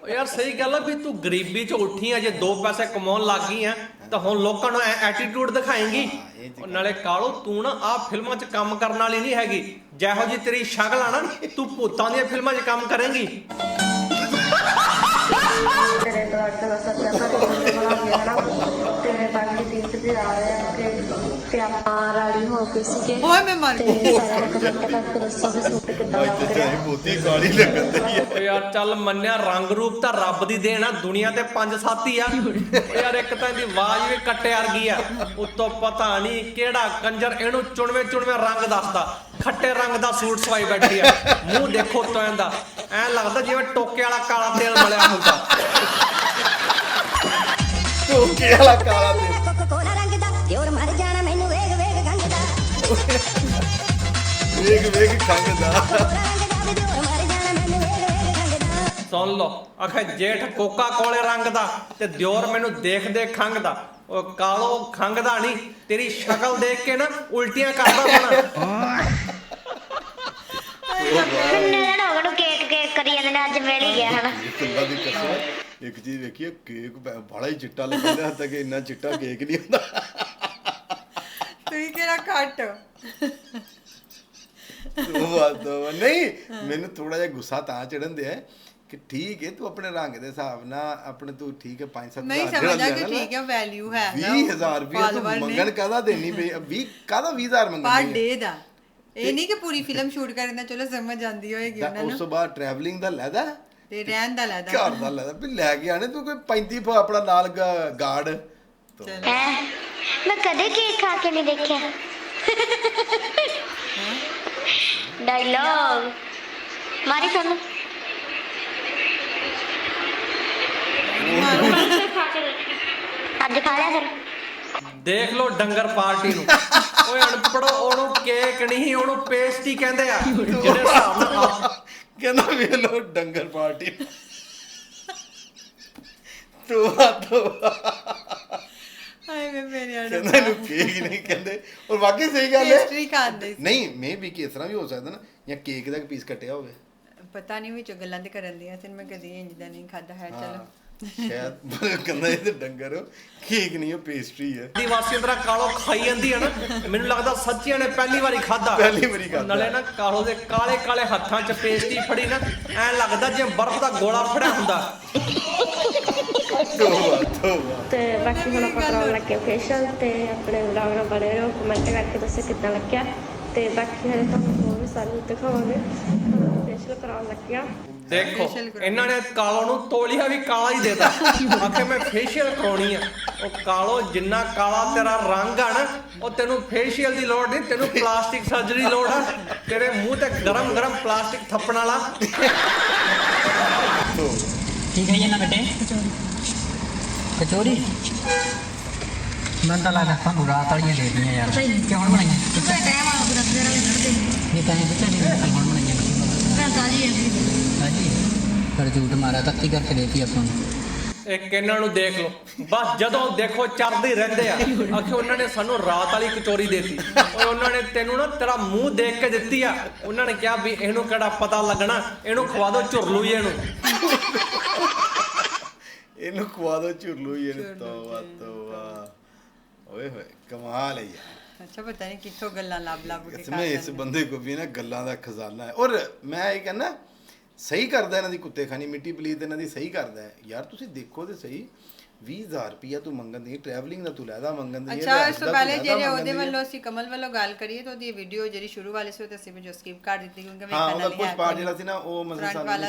ਯਾਰ ਸਹੀ ਗੱਲ ਆ ਵੀ ਤੂੰ ਗਰੀਬੀ ਚ ਉੱਠੀ ਆ ਜੇ ਦੋ ਪੈਸੇ ਕਮਾਉਣ ਲੱਗ ਗਈ ਆ ਤਾਂ ਹੁਣ ਲੋਕਾਂ ਨੂੰ ਐਟੀਟਿਊਡ ਦਿਖਾਏਂਗੀ। ਉਹ ਨਾਲੇ ਕਾਲੋ ਤੂੰ ਨਾ ਆ ਫਿਲਮਾਂ 'ਚ ਕੰਮ ਕਰਨ ਵਾਲੀ ਨਹੀਂ ਹੈਗੀ। ਜਿਹੋ ਜੀ ਤੇਰੀ ਸ਼ਕਲ ਆ ਨਾ ਤੂੰ ਭੂਤਾਂ ਦੀਆਂ ਫਿਲਮਾਂ 'ਚ ਕੰਮ ਕਰੇਂਗੀ। ਤੇਰੇ ਘਰ ਤੇ ਬਸ ਅੱਛਾ ਸਾ ਤੇ ਬਣਾ ਗਿਆ ਨਾ ਤੇਰੇ ਬਾਕੀ ਦੀਪ ਤੇ ਆ ਰਿਹਾ ਕਿ ਤੇ ਆਪਾਂ ਰਾੜੀ ਹੋ ਕੇ ਸੀਗੇ। ਓਏ ਮੈਂ ਮਰ ਗਈ। ਤੇ ਸਾਰਿਆਂ ਨੂੰ ਕਮੈਂਟ ਕਰਕੇ ਦੱਸੋ ਵੀ ਸੂਟ ਕਿੱਦਾਂ ਅੱਜ ਲੱਗ ਤੇ ਰਿਹਾ। ਚਾਹੀ ਬੋਤੀ ਗਾਲੀ ਲੱਗਦੀ ਹੈ ਓ ਯਾਰ ਚੱਲ ਮੰਨਿਆ ਰੰਗ ਰੂਪ ਤਾਂ ਰੱਬ ਦੀ ਦੇਣ ਆ ਦੁਨੀਆ ਤੇ ਪੰਜ ਸੱਤ ਹੀ ਆ। ਓ ਯਾਰ ਇੱਕ ਤਾਂ ਇਹਦੀ ਆਵਾਜ਼ ਵੀ ਕੱਟੇ ਵਰਗੀ ਆ। ਉੱਤੋਂ ਪਤਾ ਨਹੀਂ ਕਿਹੜਾ ਕੰਜਰ ਇਹਨੂੰ ਚੁਣਵੇਂ ਚੁਣਵੇਂ ਰੰਗ ਦੱਸਦਾ। ਖੱਟੇ ਰੰਗ ਦਾ ਸੂਟ ਸਵਾਈ ਬੈਠੀ ਆ। ਮੂੰਹ ਦੇਖੋ ਤੋਂ ਇਹਦਾ ਐ ਲੱਗਦਾ ਜਿਵੇਂ ਟੋਕੇ ਵਾਲਾ ਕਾਲਾ ਤੇਲ ਮਲਿਆ ਹੁੰਦਾ। ਟੋਕੇ ਵਾਲਾ ਕਾਲਾ ਤੇ? ਕੋਕੋ ਕੋਲਾ ਰੰਗ ਦਾ ਦਿਓਰ ਮਰ ਜਾਣਾ ਮੈਨੂੰ ਵੇਗ ਵੇਗ ਦਾ। ਦਾ। ਦਾ ਸੁਣ ਲਓ ਆਖੇ ਜੇਠ ਕੋਕਾ ਕੋਲੇ ਰੰਗ ਦਾ ਤੇ ਦਿਓਰ ਮੈਨੂੰ ਦੇਖਦੇ ਖੰਗਦਾ ਉਹ ਕਾਲੋ ਖੰਗਦਾ ਨਹੀਂ ਤੇਰੀ ਸ਼ਕਲ ਦੇਖ ਕੇ ਨਾ ਉਲਟੀਆਂ ਕਰਦਾ ਹੋਣਾ। ਕਿੰਨੇ ਦਿਨ ਹੋ ਗਏ ਨੂੰ ਕੇਕ ਕੇਕ ਕਰੀ ਜਾਂਦੇ ਨੇ ਅੱਜ ਮਿਲ ਹੀ ਗਿਆ ਹਨਾ। ਇੱਕ ਚੀਜ਼ ਵੇਖੀਏ ਕੇਕ ਬ- ਬੜਾ ਹੀ ਚਿੱਟਾ ਲੱਗਦਾ ਹੱਦ ਤੱਕ ਇੰਨਾ ਚਿੱਟਾ ਕੇਕ ਨਹੀਂ ਹੁੰਦਾ। ਤੁਸੀਂ ਕਿਹੜਾ ਘੱਟ? ਉਹ ਬਾਤ ਉਹ- ਨਹੀਂ ਮੈਨੂੰ ਥੋੜਾ ਜਿਹਾ ਗੁੱਸਾ ਤਾਂ ਚੜਨ ਦਿਆ ਕਿ ਠੀਕ ਹੈ ਤੂੰ ਆਪਣੇ ਰੰਗ ਦੇ ਹਿਸਾਬ ਨਾਲ ਆਪਣੇ ਤੂੰ ਠੀਕ ਹੈ 5-7 ਨਹੀਂ ਸਮਝਦਾ ਕਿ ਠੀਕ ਹੈ ਵੈਲਿਊ ਹੈ ਨਾ 20000 ਰੁਪਏ ਤੂੰ follower ਨੇ। ਮੰਗਣ ਕਾਹਦਾ ਦੇਣੀ ਪਈ 20 ਕਾਹਦਾ 20000 ਪਰ ਮੰਗਣੀ ਡੇ ਦਾ ਇਹ ਨਹੀਂ ਕਿ ਪੂਰੀ ਫਿਲਮ ਸ਼ੂਟ ਕਰਨ ਦਾ ਚਲੋ ਸਮਝ ਜਾਂਦੀ ਹੋਏਗੀ ਉਹਨਾਂ ਉਸ ਤੋਂ ਬਾਅਦ ਟਰੈਵਲਿੰਗ ਦਾ ਲੈਦਾ ਤੇ ਰਹਿਣ ਦਾ ਲੈਦਾ ਘਰ ਦਾ ਲੈਦਾ ਵੀ ਲੈ ਕੇ ਆਣੇ ਤੂੰ ਕੋਈ 35 ਫੁੱਟ ਆਪਣਾ ਨਾਲ ਗ- ਗਾਰਡ। ਚਲੋ। ਹੈ ਮੈਂ ਕਦੇ ਕੇਕ ਖਾ ਕੇ ਨਹੀਂ ਦੇਖਿਆ। ਡਾਇਲੌਗ। ਮਾਰੀ ਤੁਹਾਨੂੰ। ਅੱਜ ਖਾ ਲਿਆ ਫਿਰ ਦੇਖ ਲਓ ਡੰਗਰ ਪਾਰਟੀ ਨੂੰ। ਓਏ ਅਨਪੜੋ ਉਹਨੂੰ ਕੇਕ ਨਹੀਂ ਉਹਨੂੰ ਪੇਸਟੀ ਕਹਿੰਦੇ ਆ। ਜਿਹੜੇ ਹਿਸਾਬ ਨਾਲ ਆ- ਕਹਿੰਦਾ ਵੇਖ ਲੋ ਡੰਗਰ ਪਾਰਟੀ ਤੂੰ ਆ ਤੂੰ ਹਾਏ ਮੈਂ ਮੇਰੇ ਕਹਿੰਦਾ ਇਹਨੂੰ ਕੇਕ ਹੀ ਨਹੀਂ ਕਹਿੰਦੇ ਔਰ ਵਾਕਈ ਸਹੀ ਗੱਲ ਹੈ ਪੇਸਟਰੀ ਖਾਂਦੇ ਸੀ। ਨਹੀਂ ਮੇ ਵੀ ਕਿ ਇਸ ਤਰ੍ਹਾਂ ਵੀ ਹੋ ਸਕਦਾ ਨਾ ਜਾਂ ਕੇਕ ਦਾ ਇੱਕ ਪੀਸ ਕੱਟਿਆ ਹੋਵੇ ਪਤਾ ਨਹੀਂ ਵਿੱਚੋਂ ਗੱਲਾਂ ਤੇ ਕਰਨ ਦੀਆਂ ਤੇ ਮੈਂ ਕਦੀ ਇੰਜ ਦਾ ਨਹੀਂ ਖਾਦਾ ਹੈ ਚਲੋ ਸ਼ਾਇਦ ਕਹਿੰਦਾ ਇਹ ਤੇ ਡੰਗਰ ਕੇਕ ਨਹੀਂ ਉਹ ਪੇਸਟਰੀ ਹੈ। ਆਦੀਵਾਸੀਆਂ ਤਰ੍ਹਾਂ ਕਾਲੋ ਖਾਈ ਜਾਂਦੀ ਹੈ ਨਾ। ਮੈਨੂੰ ਲੱਗਦਾ ਸੱਚੀਆਂ ਨੇ ਪਹਿਲੀ ਵਾਰੀ ਖਾਦਾ ਪਹਿਲੀ ਵਾਰੀ ਖਾਧਾ। ਨਾਲੇ ਨਾ ਕਾਲੋ ਦੇ ਕਾਲੇ ਕਾਲੇ ਹੱਥਾਂ 'ਚ ਪੇਸਟੀ ਫੜੀ ਨਾ ਐ ਲੱਗਦਾ ਜਿਵੇਂ ਬਰਫ਼ ਦਾ ਗੋਲਾ ਫੜਿਆ ਹੁੰਦਾ। ਤੇ ਬਾਕੀ ਹੁਣ ਆਪਾਂ ਕਰਾਉਣ ਲੱਗੇ ਫੇਸ਼ੀਅਲ ਤੇ ਆਪਣੇ ਵਲੌਗ ਨਾਲ ਬਣੇ ਰਹੋ ਕਮੈਂਟ ਕਰਕੇ ਦੱਸੋ ਕਿੱਦਾਂ ਲੱਗਿਆ। ਤੇ ਬਾਕੀ ਹਲੇ ਤੁਹਾਨੂੰ ਹੋਰ ਵੀ ਸਾਨੂੰ ਦਿਖਾਵਾਂਗੇ। ਫੇਸ਼ੀਅਲ ਕਰਾਉਣ ਲੱਗਿਆ ਦੇਖੋ। ਇਹਨਾਂ ਨੇ ਕਾਲੋ ਨੂੰ ਤੋਲੀਆ ਵੀ ਕਾਲਾ ਹੀ ਦੇਤਾ। ਆਖੇ ਮੈਂ ਫੇਸ਼ੀਅਲ ਕਰਾਉਣੀ ਆ। ਉਹ ਕਾਲੋ ਜਿੰਨਾ ਕਾਲਾ ਤੇਰਾ ਰੰਗ ਆ ਨਾ ਉਹ ਤੈਨੂੰ ਫੇਸ਼ੀਅਲ ਦੀ ਲੋੜ ਨਹੀਂ ਤੈਨੂੰ ਪਲਾਸਟਿਕ ਸਰਜਰੀ ਲੋੜ ਆ। ਤੇਰੇ ਮੂੰਹ ਤੇ ਗਰਮ ਗਰਮ ਪਲਾਸਟਿਕ ਥੱਪਣ ਵਾਲਾ। ਕੀ ਕਹੀ ਨਾ ਬੇਟੇ? ਕਚੋਰੀ। ਮੈਂ ਤਾਂ ਲੱਗਦਾ ਤੁਹਾਨੂੰ ਰਾਤ ਵਾਲੀਆਂ ਦੇ ਦਿੱਤੀਆਂ ਯਾਰ। ਕਿਉਂ ਹੁਣ ਬਣਾਈਆਂ? ਇਹ ਤਾਂ ਇਹ ਬੱਚਾ ਨਹੀਂ ਹੁਣ ਬਣਾਈਆਂ ਹਾਂਜੀ। ਪਰ ਝੂਠ ਮਾਰਾ ਤੱਤੀ ਕਰਕੇ ਦੇਤੀ ਆਪਾਂ ਨੂੰ। ਇੱਕ ਇਹਨਾਂ ਨੂੰ ਦੇਖ ਲਓ। ਬਸ ਜਦੋਂ ਦੇਖੋ ਚੜਦੇ ਰਹਿੰਦੇ ਆ। ਆਖੇ ਉਹਨਾਂ ਨੇ ਸਾਨੂੰ ਰਾਤ ਵਾਲੀ ਕਚੋਰੀ ਦੇਤੀ। ਓਏ ਉਹਨਾਂ ਨੇ ਤੈਨੂੰ ਨਾ ਤੇਰਾ ਮੂੰਹ ਦੇਖ ਕੇ ਦਿੱਤੀ ਆ। ਉਹਨਾਂ ਨੇ ਕਿਹਾ ਵੀ ਇਹਨੂੰ ਕਿਹੜਾ ਪਤਾ ਲੱਗਣਾ? ਇਹਨੂੰ ਖਵਾ ਦਿਓ ਝੁਰਲੂ ਹੀ ਇਹਨੂੰ। ਇਹਨੂੰ ਖਵਾ ਦੋ ਝੁਰਲੂ ਇਹਨੂੰ। ਤੋਬਾ ਤੋਬਾ। ਓਏ ਹੋਏ ਕਮਾਲ ਹੈ ਯਾਰ। ਅੱਛਾ ਪਤਾ ਨਹੀਂ ਕਿੱਥੋਂ ਗੱਲਾਂ ਲੱਭ ਲੱਭ ਕੇ ਕਰ ਇਸ ਬੰਦੇ ਕੋ ਵੀ ਨਾ ਗੱਲਾਂ ਦਾ ਖਜ਼ਾਨਾ ਹੈ। ਔਰ ਮੈਂ ਇਹ ਕਹਿੰਦਾ ਸਹੀ ਕਰਦਾ ਇਹਨਾਂ ਦੀ ਕੁੱਤੇਖਾਨੀ ਮਿੱਟੀ ਪਲੀਤ ਇਹਨਾਂ ਦੀ ਸਹੀ ਕਰਦਾ ਹੈ। ਯਾਰ ਤੁਸੀਂ ਦੇਖੋ ਤੇ ਸਹੀ 20000 ਰੁਪਿਆ ਤੂੰ ਮੰਗਣ ਦੀ ਟਰੈਵਲਿੰਗ ਦਾ ਤੂੰ ਲੈਦਾ ਮੰਗਣ ਦੀ ਅੱਛਾ ਇਸ ਤੋਂ ਪਹਿਲੇ ਜਿਹੜੇ ਉਹਦੇ ਵੱਲੋਂ ਅਸੀਂ ਕਮਲ ਵੱਲੋਂ ਗੱਲ ਕਰੀਏ ਤਾਂ ਉਹਦੀ ਵੀਡੀਓ ਜਿਹੜੀ ਸ਼ੁਰੂ ਵਾਲੀ ਸੀ ਉਹ ਤੇ ਅਸੀਂ ਵੀ ਜੋ ਸਕਿਪ ਕਰ ਦਿੱਤੀ ਕਿਉਂਕਿ ਮੈਂ ਖਾਣਾ ਨਹੀਂ ਆਇਆ ਹਾਂ ਉਹਦਾ ਕੁਝ ਪਾਰਟ ਜਿਹੜਾ ਨਾ ਉਹ ਮਜ਼ੇ ਸਾਨੂੰ ਨਹੀਂ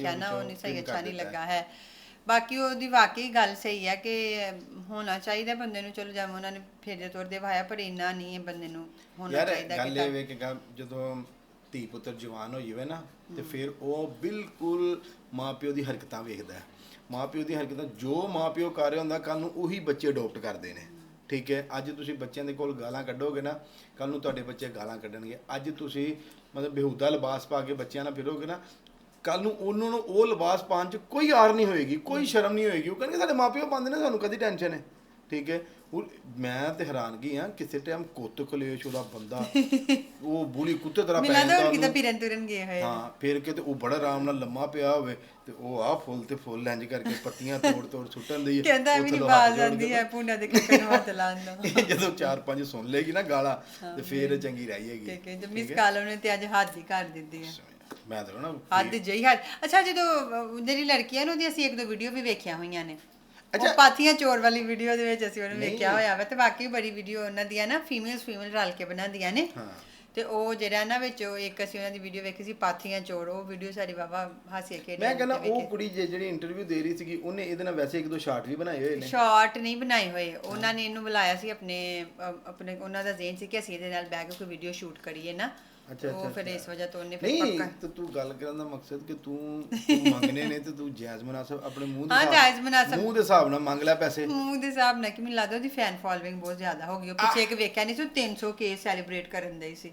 ਲੱਗਾ ਉਹ ਨਹੀਂ ਸਹੀ ਅੱਛਾ ਨਹੀਂ ਲੱਗਾ ਹੈ। ਬਾਕੀ ਉਹਦੀ ਵਾਕਈ ਗੱਲ ਸਹੀ ਹੈ ਕਿ ਹੋਣਾ ਚਾਹੀਦਾ ਬੰਦੇ ਨੂੰ ਚਲੋ ਜਿਵੇਂ ਉਹਨਾਂ ਨੇ ਫੇਰੇ ਤੋਰ ਦੇ ਵਾਇਆ ਪਰ ਇੰਨਾ ਨਹੀਂ ਹੈ ਬੰਦੇ ਨੂੰ ਹੋਣਾ ਯਾਰ ਚਾਹੀਦਾ ਗੱਲ ਕਿ ਇਹ ਵੇ ਕਿ ਜਦੋਂ ਧੀ ਪੁੱਤਰ ਜਵਾਨ ਹੋ ਜਾਵੇ ਨਾ ਤੇ ਫਿਰ ਉਹ ਬਿਲਕੁਲ ਮਾਪਿਓ ਦੀ ਹਰਕਤਾਂ ਵੇਖਦਾ ਹੈ। ਮਾਪਿਓ ਦੀ ਹਰਕਤਾਂ ਜੋ ਮਾਪਿਓ ਕਰ ਰਿਹਾ ਹੁੰਦਾ ਕੱਲ ਨੂੰ ਉਹੀ ਬੱਚੇ ਅਡਾਪਟ ਕਰਦੇ ਨੇ। ਠੀਕ ਹੈ ਅੱਜ ਤੁਸੀਂ ਬੱਚਿਆਂ ਦੇ ਕੋਲ ਗਾਲਾਂ ਕੱਢੋਗੇ ਨਾ ਕੱਲ ਨੂੰ ਤੁਹਾਡੇ ਬੱਚੇ ਗਾਲਾਂ ਕੱਢਣਗੇ। ਅੱਜ ਤੁਸੀਂ ਮਤਲਬ ਬੇਹੂਦਾ ਲਿਬਾਸ ਪਾ ਕੇ ਬੱਚਿਆਂ ਨਾਲ ਫਿਰੋਗੇ ਨਾ ਕੱਲ ਨੂੰ ਉਹਨਾਂ ਨੂੰ ਉਹ ਲਿਬਾਸ ਪਾਉਣ 'ਚ ਕੋਈ ਆਰ ਨਹੀਂ ਹੋਏਗੀ ਕੋਈ ਸ਼ਰਮ ਨਹੀਂ ਹੋਏਗੀ। ਉਹ ਕਹਿੰਦੇ ਸਾਡੇ ਮਾਪਿਓ ਪਾਉਂਦੇ ਨੇ ਸਾਨੂੰ ਕਦੀ ਟੈਨਸ਼ਨ ਹੈ ਠੀਕ ਹੈ? ਉਹ ਮੈਂ ਤੇ ਹੈਰਾਨਗੀ ਆ ਕਿਸੇ ਟਾਈਮ ਕੁੱਤ ਕਲੇਸ਼ ਉਹਦਾ ਬੰਦਾ ਉਹ ਬੁਲੀ ਕੁੱਤੇ ਤਰ੍ਹਾਂ ਮਿਲਾ ਪੈਂਦਾ ਦੋ ਕਿਤੇ। ਫਿਰਨ ਤੁਰਨ ਗਏ ਹੋਏ ਹਾਂ ਫਿਰ ਕਿਤੇ ਉਹ ਬੜਾ ਆਰਾਮ ਨਾਲ ਲੰਮਾ ਪਿਆ ਹੋਵੇ ਤੇ ਉਹ ਆ ਫੁੱਲ ਤੇ ਫੁੱਲ ਲੈਂਜ ਕਰਕੇ ਪੱਤੀਆਂ ਤੋੜ ਤੋੜ ਸੁੱਟਣ ਦੀ ਕਹਿੰਦਾ ਵੀ ਨਹੀਂ ਬਾਜ਼ ਆਉਂਦੀ ਹੈ ਪੂਨਾ ਦੇ ਕੱਕੜ ਨੂੰ ਹੱਥ ਲਾਉਣ ਦਾ ਜਦੋਂ ਚਾਰ ਪੰਜ ਸੁਣ ਲੇਗੀ ਨਾ ਗਾਲਾਂ ਤੇ ਫੇਰ ਚੰਗੀ ਰਹੀ ਹੈਗੀ ਠੀਕ ਹੈ ਤੇ ਮਿਸ ਕਾਲਮ ਨੇ ਤੇ ਅੱਜ ਹੱਦ ਹੀ ਕਰ ਦਿੱਤੀ ਹੈ ਮੈਂ ਤਾਂ ਨਾ ਹੱਦ ਜਈ ਹੱਦ। ਅੱਛਾ ਜਦੋਂ ਅਹ, ਜਿਹੜੀ ਲੜਕੀਆਂ ਨੂੰ ਦੀ ਅਸੀਂ ਇੱਕ ਦੋ ਵੀਡੀਓ ਵੀ ਵੇਖੀਆਂ ਹੋਈਆਂ ਨੇ। ਅੱਛਾ। ਉਹ ਪਾਥੀਆਂ ਚੋਰ ਵਾਲੀ ਵੀਡੀਓ ਦੇ ਵਿੱਚ ਅਸੀਂ ਉਹਨੂੰ ਵੇਖਿਆ ਹੋਇਆ ਵਾ ਤੇ ਵਾਕਈ ਬੜੀ ਵੀਡੀਓ ਉਹਨਾਂ ਦੀਆਂ ਨਾ ਫੀਮੇਲਸ ਫੀਮੇਲ ਰਲ ਕੇ ਬਣਾਉਂਦੀਆਂ ਨੇ। ਹਾਂ। ਤੇ ਉਹ ਜਿਹੜਾ ਨਾ ਵਿੱਚ ਉਹ ਇੱਕ ਅਸੀਂ ਉਹਨਾਂ ਦੀ ਵੀਡੀਓ ਵੇਖੀ ਸੀ ਪਾਥੀਆਂ ਚੋਰ। ਉਹ ਵੀਡੀਓ ਸਾਡੀ ਬਾਬਾ ਹਾਸੇ ਖੇਡ ਮੈਂ ਕਹਿੰਦਾ ਉਹ ਕੁੜੀ ਜੇ- ਜਿਹੜੀ ਇੰਟਰਵਿਊ ਦੇ ਰਹੀ ਸੀਗੀ ਉਹਨੇ ਇਹਦੇ ਨਾਲ ਵੈਸੇ ਇੱਕ ਦੋ ਸ਼ਾਟ ਵੀ ਬਣਾਏ ਹੋਏ ਨੇ। ਸ਼ਾਰਟ ਨਹੀਂ ਬਣਾਏ ਹੋਏ। ਉਹਨਾਂ ਨੇ ਇਹਨੂੰ ਬੁਲਾਇਆ ਸੀ ਆਪਣੇ ਅਹ, ਆਪਣੇ ਉਹਨਾਂ ਦਾ ਜ਼ੇਨ ਸੀ ਕਿ ਅਸੀਂ ਇਹਦੇ ਨਾਲ ਬਹਿ ਕੇ ਕੋਈ ਵੀਡੀਓ ਸ਼ੂਟ ਕਰੀਏ ਨਾ। ਅੱਛਾ, ਉਹ ਅੱਛਾ, ਫਿਰ ਅੱਛਾ। ਇਸ ਵਜ੍ਹਾ ਤੋਂ ਉਹਨੇ ਫਿਰ ਨਹੀਂ ਪੱਕਾ ਤੇ ਤੂੰ ਗੱਲ ਕਰਨ ਦਾ ਮਕਸਦ ਕਿ ਤੂੰ ਤੂੰ ਮੰਗਨੇ ਨੇ ਤੇ ਤੂੰ ਜਾਇਜ਼ ਮੁਨਾਸਬ ਆਪਣੇ ਮੂੰਹ ਦੇ ਹਾਂ, ਹਿਸਾਬ- ਜਾਇਜ਼ ਮੁਨਾਸਬ। ਮੂੰਹ ਦੇ ਹਿਸਾਬ ਨਾਲ ਮੰਗ ਲੈ ਪੈਸੇ ਮੂੰਹ ਦੇ ਹਿਸਾਬ ਨਾਲ ਕਿ ਮੈਨੂੰ ਲੱਗਦਾ ਉਹਦੀ ਫੈਨ ਫਾਲੋਇੰਗ ਬਹੁਤ ਜ਼ਿਆਦਾ ਹੋ ਗਈ ਉਹ ਪਿੱਛੇ ਇੱਕ ਵੇਖਿਆ ਨਹੀਂ ਸੀ ਉਹ 300 ਕੇ ਸੈਲੀਬ੍ਰੇਟ ਕਰਨ ਦੇ ਸੀ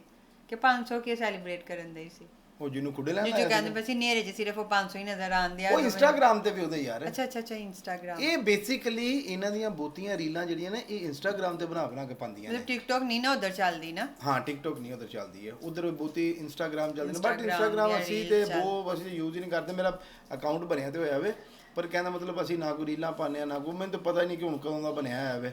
ਕਿ 500 ਕੇ ਸੈਲੀਬ੍ਰੇਟ ਕਰਨ ਦੇ ਸੀ ਉਹ ਜਿਹਨੂੰ ਕੁੜੇ ਲੈਣਾ ਜੋ ਕਹਿੰਦੇ ਬਸ ਨੇਰੇ 'ਚ ਸਿਰਫ ਉਹ 500 ਹੀ ਨਜ਼ਰ ਆਉਂਦੇ ਆ ਉਹ ਇੰਸਟਾਗ੍ਰam ਤੇ ਵੀ ਉਹਦੇ ਯਾਰ। ਅੱਛਾ ਅੱਛਾ ਅੱਛਾ ਇੰਸਟਾਗ੍ਰam ਇਹ ਬੇਸਿਕਲੀ ਇਹਨਾਂ ਦੀਆਂ ਬਹੁਤੀਆਂ ਰੀਲਾਂ ਜਿਹੜੀਆਂ ਨੇ ਇਹ ਇੰਸਟਾਗ੍ਰam ਤੇ ਬਣਾ ਬਣਾ ਕੇ ਪਾਉਂਦੀਆਂ ਨੇ। ਮਤਲਬ ਟਿਕਟੌਕ ਨਹੀਂ ਨਾ ਉਧਰ ਚੱਲਦੀ ਨਾ? ਹਾਂ ਟਿਕਟੋਕ ਨਹੀਂ ਉਧਰ ਚੱਲਦੀ ਹੈ। ਉਧਰ ਬਹੁਤੀ ਇੰਸਟਾਗ੍ਰam ਚੱਲਦੀ ਨੇ। ਬਟ ਇੰਸਟਾਗ੍ਰam ਅਸੀਂ ਤੇ ਉਹ ਅਸੀਂ ਯੂਜ਼ ਹੀ ਨਹੀਂ ਕਰਦੇ। ਮੇਰਾ ਅਕਾਊਂਟ ਬਣਿਆ ਤੇ ਹੋਇਆ ਵੇ। ਪਰ ਕਹਿੰਦਾ ਮਤਲਬ ਅਸੀਂ ਨਾ ਕੋਈ ਰੀਲਾਂ ਪਾਉਂਦੇ ਆ ਨਾ ਕੋਈ। ਮੈਨੂੰ ਤਾਂ ਪਤਾ ਹੀ ਨਹੀਂ ਕਿ ਹੁਣ ਕਦੋਂ ਦਾ ਬਣਿਆ ਹੋਇਆ ਵੇ।